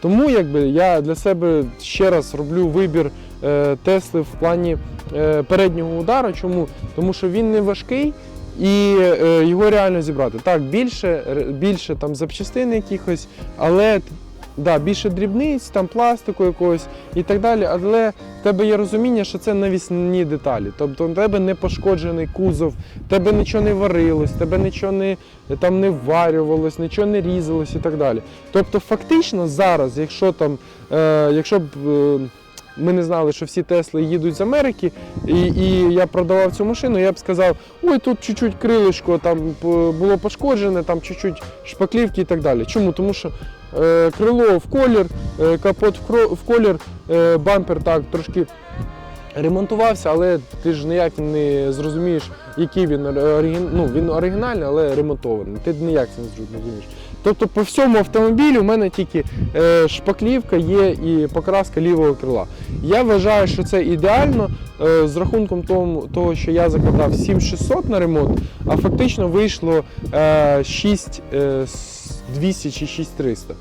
Тому якби я для себе ще раз роблю вибір е, Тесли в плані е, переднього удару. Чому? Тому що він не важкий. І е, його реально зібрати. Так, більше, більше там запчастин якихось, але да, більше дрібниць, там пластику якогось і так далі. Але в тебе є розуміння, що це навісні деталі. Тобто у тебе не пошкоджений кузов, в тебе нічого не варилось, в тебе нічого не, там не вварювалось, нічого не різалось і так далі. Тобто, фактично зараз, якщо там, е, якщо б. е, ми не знали, що всі Тесли їдуть з Америки, і, і я продавав цю машину, я б сказав, ой, тут чуть-чуть крилишко там було пошкоджене, там чуть-чуть шпаклівки і так далі. Чому? Тому що Е, крило в колір, е, капот в колір, е, бампер так трошки ремонтувався, але ти ж ніяк не зрозумієш, який він ну, він оригінальний, але ремонтований. Ти ніяк це не зрозумієш. Тобто по всьому автомобілю в мене тільки шпаклівка є і покраска лівого крила. Я вважаю, що це ідеально з рахунком того, що я закладав 7600 на ремонт, а фактично вийшло 6 200 чи 6300.